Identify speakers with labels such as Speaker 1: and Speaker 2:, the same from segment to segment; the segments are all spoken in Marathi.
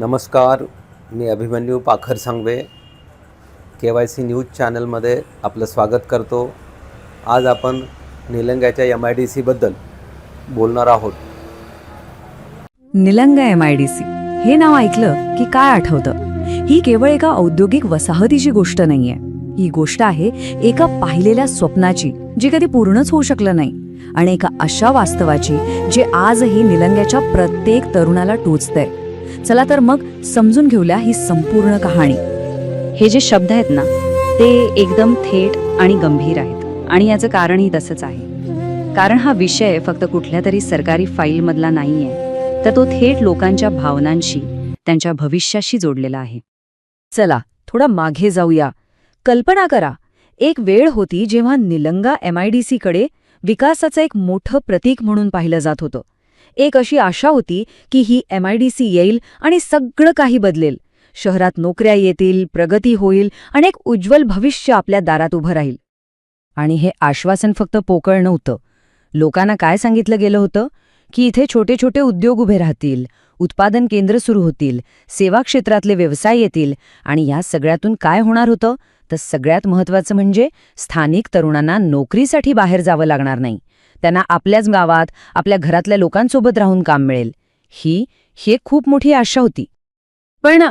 Speaker 1: नमस्कार मी Abhimanyu Pakhar Sangve. K Y C news चॅनलमध्ये आपलं स्वागत करतो. आज आपण निलंग्याच्या एम आय डी सीबद्दल बोलणार आहोत.
Speaker 2: Nilanga M I D C हे नाव ऐकलं की काय आठवतं? ही केवळ एका औद्योगिक वसाहतीची गोष्ट नाहीये. ही गोष्ट आहे एका पाहिलेल्या स्वप्नाची जी कधी पूर्णच होऊ शकलं नाही. आणि एका अशा वास्तवाची जे आजही निलंग्याच्या प्रत्येक तरुणाला टोचतंय. चला तर मग समजून घेऊया ही संपूर्ण कहाणी.
Speaker 3: हे जे शब्द आहेत ना ते एकदम थेट आणि गंभीर आहेत. आणि याचं कारणही तसंच आहे. कारण हा विषय फक्त कुठल्या तरी सरकारी फाईलमधला नाहीये तर तो थेट लोकांच्या भावनांशी त्यांच्या भविष्याशी जोडलेला आहे.
Speaker 2: चला थोडा मागे जाऊया. कल्पना करा एक वेळ होती जेव्हा निलंगा एम आय डी सीकडे विकासाचं एक मोठं प्रतीक म्हणून पाहिलं जात होतं. एक अशी आशा होती की ही एम आय डी सी येईल आणि सगळं काही बदलेल. शहरात नोकऱ्या येतील प्रगती होईल आणि एक उज्ज्वल भविष्य आपल्या दारात उभं राहील. आणि हे आश्वासन फक्त पोकळ नव्हतं. लोकांना काय सांगितलं गेलं होतं? की इथे छोटे छोटे उद्योग उभे राहतील उत्पादन केंद्र सुरू होतील सेवा क्षेत्रातले व्यवसाय येतील आणि या सगळ्यातून काय होणार होतं? तर सगळ्यात महत्त्वाचं म्हणजे स्थानिक तरुणांना नोकरीसाठी बाहेर जावं लागणार नाही. त्यांना आपल्याच गावात आपल्या घरातल्या लोकांसोबत राहून काम मिळेल. ही ही एक खूप मोठी आशा होती. पण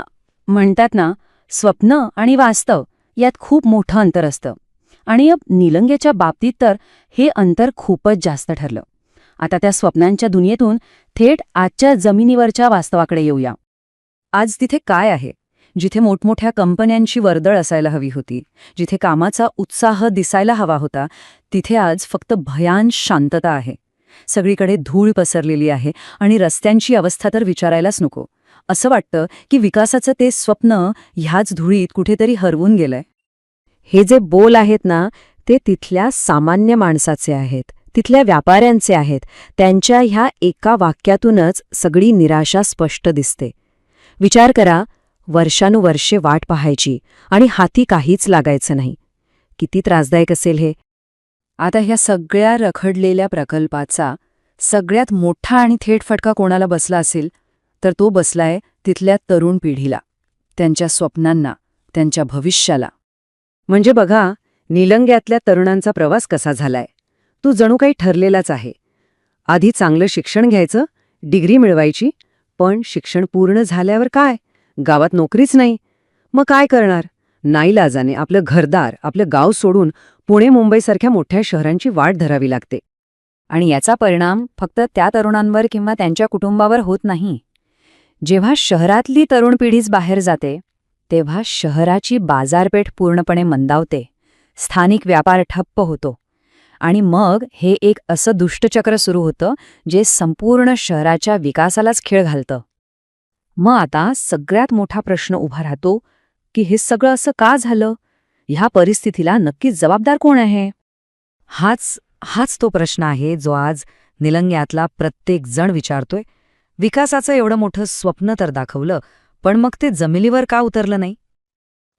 Speaker 2: म्हणतात ना स्वप्न आणि वास्तव यात खूप मोठं अंतर असतं. आणि निलंगेच्या निलंग्याच्या बाबतीत तर हे अंतर खूपच जास्त ठरलं. आता त्या स्वप्नांच्या दुनियेतून थेट आजच्या जमिनीवरच्या वास्तवाकडे येऊया. आज तिथे काय आहे? जिथे मोठमोठ्या कंपन्यांची वर्दळ असायला हवी होती जिथे कामाचा उत्साह दिसायला हवा होता तिथे आज फक्त भयान शांतता आहे. सगळीकडे धूळ पसरलेली आहे आणि रस्त्यांची अवस्था तर विचारायलाच नको. असं वाटतं की विकासाचं ते स्वप्न ह्याच धुळीत कुठेतरी हरवून गेलंय. हे जे बोल आहेत ना ते तिथल्या सामान्य माणसाचे आहेत तिथल्या व्यापाऱ्यांचे आहेत त्यांच्या ह्या एका वाक्यातूनच सगळी निराशा स्पष्ट दिसते. विचार करा वर्षानुवर्षे वाट पाहायची आणि हाती काहीच लागायचं नाही. किती त्रासदायक असेल हे. आता ह्या सगळ्या रखडलेल्या प्रकल्पाचा सगळ्यात मोठा आणि थेट फटका कोणाला बसला असेल तर तो बसलाय तिथल्या तरुण पिढीला त्यांच्या स्वप्नांना त्यांच्या भविष्याला. म्हणजे बघा निलंग्यातल्या तरुणांचा प्रवास कसा झालाय. तो जणू काही ठरलेलाच आहे. आधी चांगलं शिक्षण घ्यायचं डिग्री मिळवायची पण शिक्षण पूर्ण झाल्यावर काय? गावात नोकरीच नाही. मग काय करणार? नाईलाजाने आपलं घरदार आपलं गाव सोडून पुणे मुंबईसारख्या मोठ्या शहरांची वाट धरावी लागते. आणि याचा परिणाम फक्त त्या तरुणांवर किंवा त्यांच्या कुटुंबावर होत नाही. जेव्हा शहरातली तरुण पिढीच बाहेर जाते तेव्हा शहराची बाजारपेठ पूर्णपणे मंदावते. स्थानिक व्यापार ठप्प होतो. आणि मग हे एक असं दुष्टचक्र सुरू होतं जे संपूर्ण शहराच्या विकासालाच खेळ घालतं. मग आता सगळ्यात मोठा प्रश्न उभा राहतो की हे सगळं असं का झालं? ह्या परिस्थितीला नक्कीच जबाबदार कोण आहे? हाच हाच तो प्रश्न आहे जो आज निलंग्यातला प्रत्येक जण विचारतोय. विकासाचं एवढं मोठं स्वप्न तर दाखवलं पण मग ते जमिनीवर का उतरलं नाही?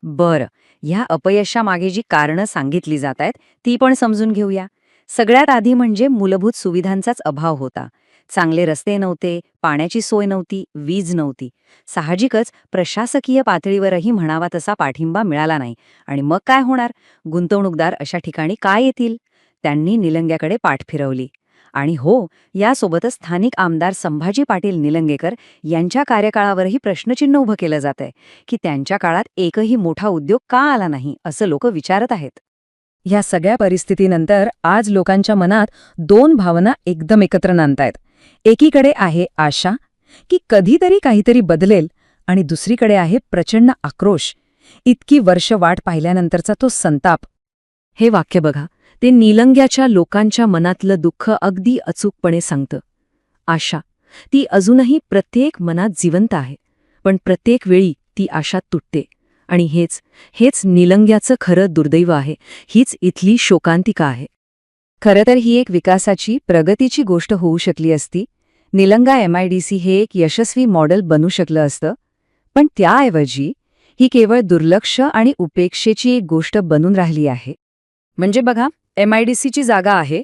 Speaker 2: बरं ह्या अपयशामागे जी कारणं सांगितली जात आहेत ती पण समजून घेऊया. सगळ्यात आधी म्हणजे मूलभूत सुविधांचाच अभाव होता. चांगले रस्ते नव्हते पाण्याची सोय नव्हती वीज नव्हती. साहजिकच प्रशासकीय पातळीवरही म्हणावा तसा पाठिंबा मिळाला नाही. आणि मग काय होणार? गुंतवणूकदार अशा ठिकाणी काय येतील? त्यांनी निलंग्याकडे पाठ फिरवली. आणि हो यासोबतच स्थानिक आमदार संभाजी पाटील निलंगेकर यांच्या कार्यकाळावरही प्रश्नचिन्ह उभं केलं जात आहे की त्यांच्या काळात एकही मोठा उद्योग का आला नाही असं लोक विचारत आहेत. ह्या सगळ्या परिस्थितीनंतर आज लोकांच्या मनात दोन भावना एकदम एकत्र नांदतायत. एकीकडे आहे आशा की कधीतरी काहीतरी बदलेल आणि दुसरीकडे आहे प्रचंड आक्रोश. इतकी वर्ष वाट पाहिल्यानंतरचा तो संताप. हे वाक्य बघा. ते निलंग्याच्या लोकांच्या मनातलं दुःख अगदी अचूकपणे सांगतं. आशा. ती अजूनही प्रत्येक मनात जिवंत आहे. पण प्रत्येक वेळी ती आशा तुटते. आणि हेच हेच निलंग्याचं खरं दुर्दैव आहे. हीच इथली शोकांतिका आहे. खरं तर ही एक विकासाची प्रगतीची गोष्ट होऊ शकली असती. निलंगा एमआयडीसी हे एक यशस्वी मॉडेल बनू शकलं असतं. पण त्याऐवजी ही केवळ दुर्लक्ष आणि उपेक्षेची एक गोष्ट बनून राहिली आहे. म्हणजे बघा एमआयडीसीची जागा आहे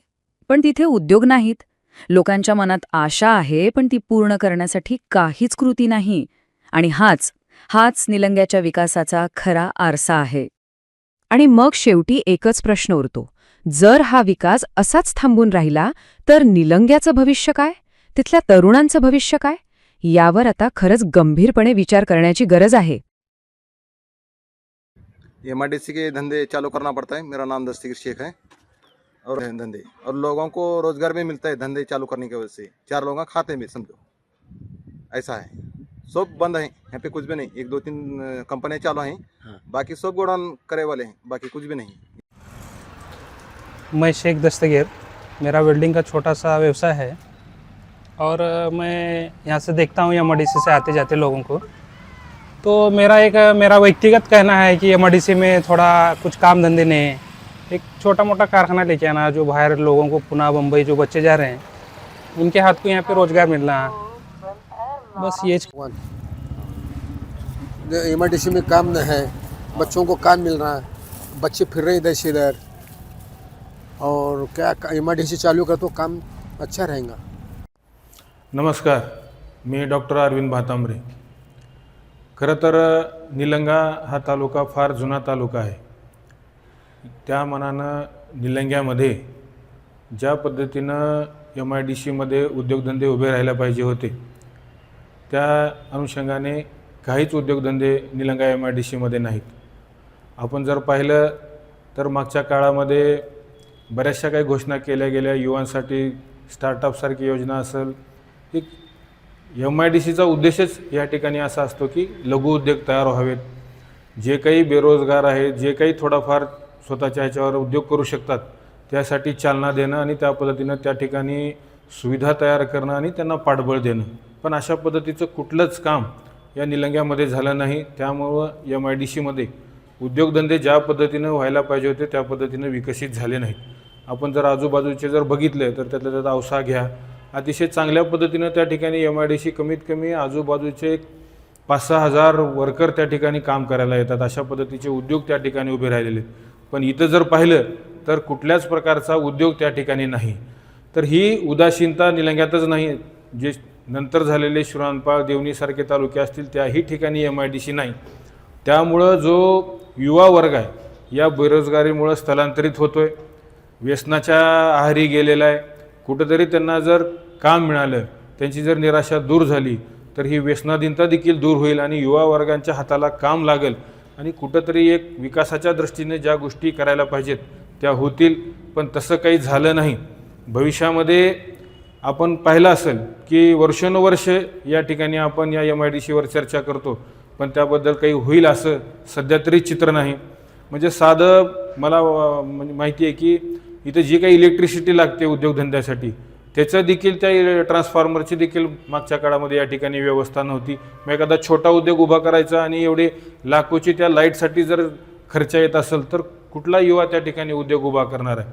Speaker 2: पण तिथे उद्योग नाहीत. लोकांच्या मनात आशा आहे पण ती पूर्ण करण्यासाठी काहीच कृती नाही. आणि हाच हाच निलंग्याच्या विकासाचा खरा आरसा आहे. आणि मग शेवटी एकच प्रश्न उरतो. जर हा विकास असाच थांबून राहिला तर निलंग्याचं भविष्य काय? तिथल्या तरुणांचं भविष्य काय? यावर आता खरंच गंभीरपणे विचार करण्याची गरज आहे.
Speaker 4: एम के धंधे चालू करना पड़ता है। मेरा नाम दस्तगीर शेख है। और धंधे और लोगों को रोजगार भी मिलता है धंधे चालू करने की वजह से। चार लोगों का खाते में समझो। ऐसा है। सब बंद है। यहाँ पे कुछ भी नहीं। एक दो तीन कंपनियां चालू हैं।
Speaker 1: हाँ।
Speaker 4: बाकी सब गोडाउन करे वाले हैं। बाकी कुछ भी नहीं।
Speaker 5: मैं शेख दस्तगीर, मेरा वेल्डिंग का छोटा सा व्यवसाय है। और मैं यहाँ से देखता हूँ एम से आते जाते लोगों को। तो मेरा एक, मेरा व्यक्तिगत कहना है कि एम में थोड़ा कुछ काम धंधे नहीं है एक छोटा मोटा कारखाना लेके आना, जो बाहर लोगों को पुणे, बम्बई, जो बच्चे जा रहे हैं उनके हाथ को यहाँ पे रोज़गार मिलना। बस ये
Speaker 6: एम में काम न है, बच्चों को काम मिल रहा है, बच्चे फिर रहे इधर से इधर। और क्या एम चालू कर तो काम अच्छा रहेगा।
Speaker 7: नमस्कार मी डॉक्टर अरविंद भातांबरे। खरं तर निलंगा हा तालुका फार जुना तालुका आहे. त्या मनानं निलंग्यामध्ये ज्या पद्धतीनं एम आय डी सीमध्ये उद्योगधंदे उभे राहायला पाहिजे होते त्या अनुषंगाने काहीच उद्योगधंदे निलंगा एम आय डी सीमध्ये नाहीत. आपण जर पाहिलं तर मागच्या काळामध्ये बऱ्याचशा काही घोषणा केल्या गेल्या. युवांसाठी स्टार्टअपसारखी योजना असेल. एक एम आय डी सीचा उद्देशच या ठिकाणी असा असतो की लघु उद्योग तयार व्हावेत. जे काही बेरोजगार आहेत जे काही थोडाफार स्वतःच्या ह्याच्यावर उद्योग करू शकतात त्यासाठी चालना देणं आणि त्या पद्धतीनं त्या ठिकाणी सुविधा तयार करणं आणि त्यांना पाठबळ देणं. पण अशा पद्धतीचं कुठलंच काम या निलंग्यामध्ये झालं नाही. त्यामुळं एम आय डी सीमध्ये उद्योगधंदे ज्या पद्धतीनं व्हायला पाहिजे होते त्या पद्धतीनं विकसित झाले नाहीत. आपण जर आजूबाजूचे जर बघितले तर त्यातल्या त्यात औसा घ्या. अतिशय चांगल्या पद्धतीनं त्या ठिकाणी एम आय डी सी कमीत कमी आजूबाजूचे पाच सहा हजार वर्कर त्या ठिकाणी काम करायला येतात. अशा पद्धतीचे उद्योग त्या ठिकाणी उभे राहिलेले आहेत. पण इथं जर पाहिलं तर कुठल्याच प्रकारचा उद्योग त्या ठिकाणी नाही. तर ही उदासीनता निलंग्यातच नाही. जे नंतर झालेले श्रावणपाळ देवणीसारखे तालुके असतील त्याही ठिकाणी एम आय डी सी नाही. त्यामुळं जो युवा वर्ग आहे या बेरोजगारीमुळं स्थलांतरित होतो आहे व्यसनाच्या आहारी गेलेला आहे. कुठंतरी त्यांना जर काम मिळालं त्यांची जर निराशा दूर झाली तर ही व्यसनाधीनता देखील दूर होईल आणि युवा वर्गांच्या हाताला काम लागेल. आणि कुठंतरी एक विकासाच्या दृष्टीने ज्या गोष्टी करायला पाहिजेत त्या होतील पण तसं काही झालं नाही. भविष्यामध्ये आपण पाहिलं असेल की वर्षानुवर्ष या ठिकाणी आपण या एम आय डी सीवर चर्चा करतो पण त्याबद्दल काही होईल असं सध्या तरी चित्र नाही. म्हणजे साधं मला म्हणजे माहिती आहे की इथं जी काही इलेक्ट्रिसिटी लागते उद्योगधंद्यासाठी त्याचं देखील त्या ट्रान्सफॉर्मरची देखील मागच्या काळामध्ये या ठिकाणी व्यवस्था नव्हती. मग एखादा छोटा उद्योग उभा करायचा आणि एवढे लाखोची त्या लाईटसाठी जर खर्च येत असेल तर कुठला युवा त्या ठिकाणी उद्योग उभा करणार आहे?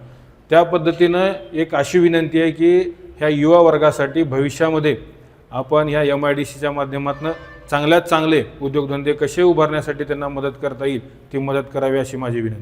Speaker 7: त्या पद्धतीनं एक अशी विनंती आहे की ह्या युवा वर्गासाठी भविष्यामध्ये आपण ह्या एम आय डी सीच्या माध्यमातून चांगल्यात चांगले उद्योगधंदे कसे उभारण्यासाठी त्यांना मदत करता येईल ती मदत करावी अशी माझी विनंती.